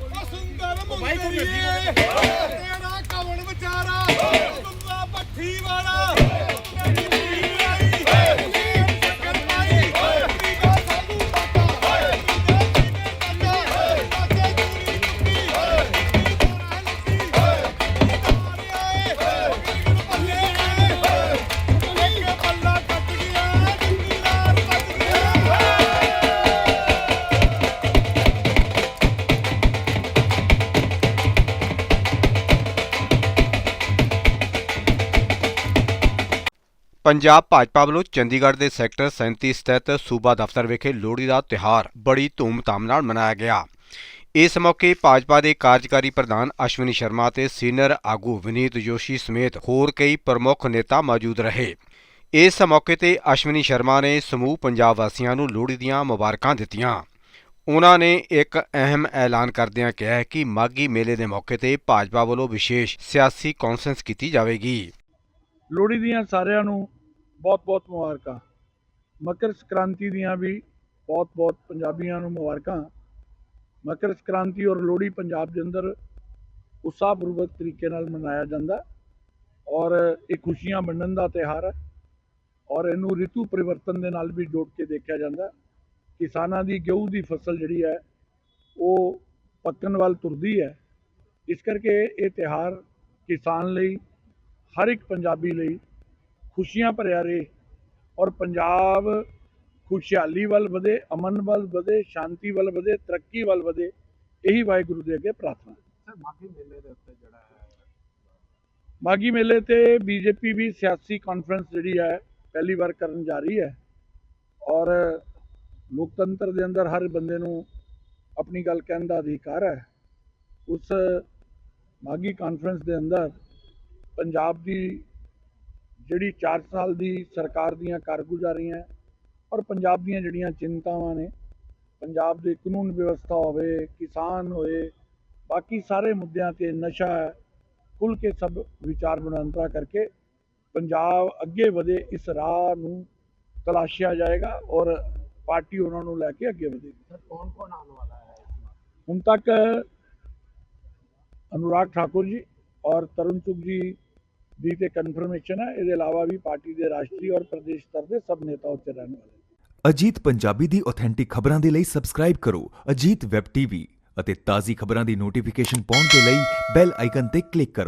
ਓ ਸੁੰਦਰ ਮੁੰਦਰੀਏ ਤੇਰਾ ਕਵਣ ਵਿਚਾਰਾ। ਬੰਦਾ ਪੱਠੀ ਵਾਲਾ। ਪੰਜਾਬ ਭਾਜਪਾ ਵੱਲੋਂ ਚੰਡੀਗੜ੍ਹ ਦੇ ਸੈਕਟਰ 37 ਸਥਿਤ ਸੂਬਾ ਦਫ਼ਤਰ ਵਿਖੇ ਲੋਹੜੀ ਦਾ ਤਿਉਹਾਰ ਬੜੀ ਧੂਮ-ਧਾਮ ਨਾਲ ਮਨਾਇਆ ਗਿਆ। ਇਸ ਮੌਕੇ ਭਾਜਪਾ ਦੇ ਕਾਰਜਕਾਰੀ ਪ੍ਰਧਾਨ ਅਸ਼ਵਨੀ ਸ਼ਰਮਾ ਤੇ ਸੀਨੀਅਰ ਆਗੂ ਵਿਨੀਤ ਜੋਸ਼ੀ ਸਮੇਤ ਹੋਰ ਕਈ ਪ੍ਰਮੁੱਖ ਨੇਤਾ ਮੌਜੂਦ ਰਹੇ। ਇਸ ਮੌਕੇ ਤੇ ਅਸ਼ਵਨੀ ਸ਼ਰਮਾ ਨੇ ਸਮੂਹ ਪੰਜਾਬ ਵਾਸੀਆਂ ਨੂੰ ਲੋਹੜੀ ਦੀਆਂ ਮੁਬਾਰਕਾਂ ਦਿੱਤੀਆਂ। ਉਹਨਾਂ ਨੇ ਇੱਕ ਅਹਿਮ ਐਲਾਨ ਕਰਦਿਆਂ ਕਿਹਾ ਕਿ ਮਾਘੀ ਮੇਲੇ ਦੇ ਮੌਕੇ ਤੇ ਭਾਜਪਾ ਵੱਲੋਂ ਵਿਸ਼ੇਸ਼ ਸਿਆਸੀ ਕੌਨਫਰੰਸ ਕੀਤੀ ਜਾਵੇਗੀ। ਲੋਹੜੀ ਦੀਆਂ ਸਾਰਿਆਂ ਨੂੰ ਬਹੁਤ-ਬਹੁਤ ਮੁਬਾਰਕਾਂ। ਮਕਰ ਸੰਕ੍ਰਾਂਤੀ ਦੀਆਂ ਵੀ ਬਹੁਤ-ਬਹੁਤ ਪੰਜਾਬੀਆਂ ਨੂੰ ਮੁਬਾਰਕਾਂ। ਮਕਰ ਸੰਕ੍ਰਾਂਤੀ ਔਰ ਲੋਹੜੀ ਪੰਜਾਬ ਦੇ ਅੰਦਰ ਉਤਸ਼ਾਹਪੂਰਵਕ ਤਰੀਕੇ ਨਾਲ ਮਨਾਇਆ ਜਾਂਦਾ। ਔਰ ਇਹ ਖੁਸ਼ੀਆਂ ਵੰਡਣ ਦਾ ਤਿਉਹਾਰ ਹੈ। ਔਰ ਇਹਨੂੰ ਰਿਤੂ ਪਰਿਵਰਤਨ ਦੇ ਨਾਲ ਵੀ ਜੋੜ ਕੇ ਦੇਖਿਆ ਜਾਂਦਾ। ਕਿਸਾਨਾਂ ਦੀ ਗੇਹੂੰ ਦੀ ਫਸਲ ਜਿਹੜੀ ਹੈ, ਉਹ ਪੱਕਣ ਵੱਲ ਤੁਰਦੀ ਹੈ। ਇਸ ਕਰਕੇ ਇਹ ਤਿਉਹਾਰ ਕਿਸਾਨ ਲਈ, ਹਰ ਇੱਕ ਪੰਜਾਬੀ ਲਈ ਖੁਸ਼ੀਆਂ ਭਰਿਆ ਰਹੇ ਔਰ ਪੰਜਾਬ ਖੁਸ਼ਹਾਲੀ ਵੱਲ ਵਧੇ ਅਮਨ ਵੱਲ ਵਧੇ ਸ਼ਾਂਤੀ ਵੱਲ ਵਧੇ ਤਰੱਕੀ ਵੱਲ ਵਧੇ ਇਹੀ ਵਾਹਿਗੁਰੂ ਦੇ ਅੱਗੇ ਪ੍ਰਾਰਥਨਾ। ਸਰ ਮਾਘੀ ਮੇਲੇ ਦੇ ਉੱਤੇ ਜਿਹੜਾ ਹੈ ਮਾਗੀ ਮੇਲੇ ਤੇ ਬੀਜੇਪੀ ਵੀ ਸਿਆਸੀ ਕਾਨਫਰੰਸ ਜਿਹੜੀ ਹੈ ਪਹਿਲੀ ਵਾਰ ਕਰਨ ਜਾ ਰਹੀ ਹੈ ਔਰ ਲੋਕਤੰਤਰ ਦੇ ਅੰਦਰ ਹਰ ਬੰਦੇ ਨੂੰ ਆਪਣੀ ਗੱਲ ਕਹਿਣ ਦਾ ਅਧਿਕਾਰ ਹੈ। ਉਸ ਮਾਗੀ ਕਾਨਫਰੰਸ ਦੇ ਅੰਦਰ ਪੰਜਾਬ ਦੀ ਜਿਹੜੀ 4 ਸਾਲ ਦੀ ਸਰਕਾਰ ਦੀਆਂ ਕਾਰਗੁਜ਼ਾਰੀਆਂ ਔਰ ਪੰਜਾਬ ਦੀਆਂ ਜਿਹੜੀਆਂ ਚਿੰਤਾਵਾਂ ਨੇ ਪੰਜਾਬ ਦੇ ਕਾਨੂੰਨ ਵਿਵਸਥਾ ਹੋਵੇ ਕਿਸਾਨ ਹੋਏ ਬਾਕੀ ਸਾਰੇ ਮੁੱਦਿਆਂ ਤੇ ਨਸ਼ਾ ਖੁੱਲ ਕੇ ਸਭ ਵਿਚਾਰ ਵਟਾਂਦਰਾ ਕਰਕੇ ਪੰਜਾਬ ਅੱਗੇ ਵਧੇ ਇਸ ਰਾਹ ਨੂੰ ਤਲਾਸ਼ਿਆ ਜਾਏਗਾ ਔਰ ਪਾਰਟੀ ਉਹਨਾਂ ਨੂੰ ਲੈ ਕੇ ਅੱਗੇ ਵਧੇਗੀ। ਸਰ ਕੌਣ ਕੌਣ ਆਉਣ ਵਾਲਾ ਹੈ ਹੁਣ ਤੱਕ ਅਨੁਰਾਗ ਠਾਕੁਰ ਜੀ ਔਰ ਤਰੁਣ ਚੁਗ ਜੀ ਦੀ ਤੇ ਕਨਫਰਮੇਸ਼ਨ ਹੈ। ਇਹਦੇ ਇਲਾਵਾ ਵੀ ਪਾਰਟੀ ਦੇ ਰਾਸ਼ਟਰੀ ਔਰ ਪ੍ਰਦੇਸ਼ ਸਤਰ ਦੇ ਸਭ ਨੇਤਾ ਉੱਥੇ ਰਹਿਣ ਵਾਲੇ ਅਜੀਤ ਪੰਜਾਬੀ ਦੀ ਆਥੈਂਟਿਕ ਖਬਰਾਂ ਦੇ ਲਈ ਸਬਸਕ੍ਰਾਈਬ ਕਰੋ। ਅਜੀਤ ਵੈਬ ਟੀਵੀ ਅਤੇ ਤਾਜ਼ੀ ਖਬਰਾਂ ਦੀ ਨੋਟੀਫਿਕੇਸ਼ਨ ਪਾਉਣ ਦੇ ਲਈ ਬੈਲ ਆਈਕਨ ਤੇ ਕਲਿੱਕ ਕਰੋ।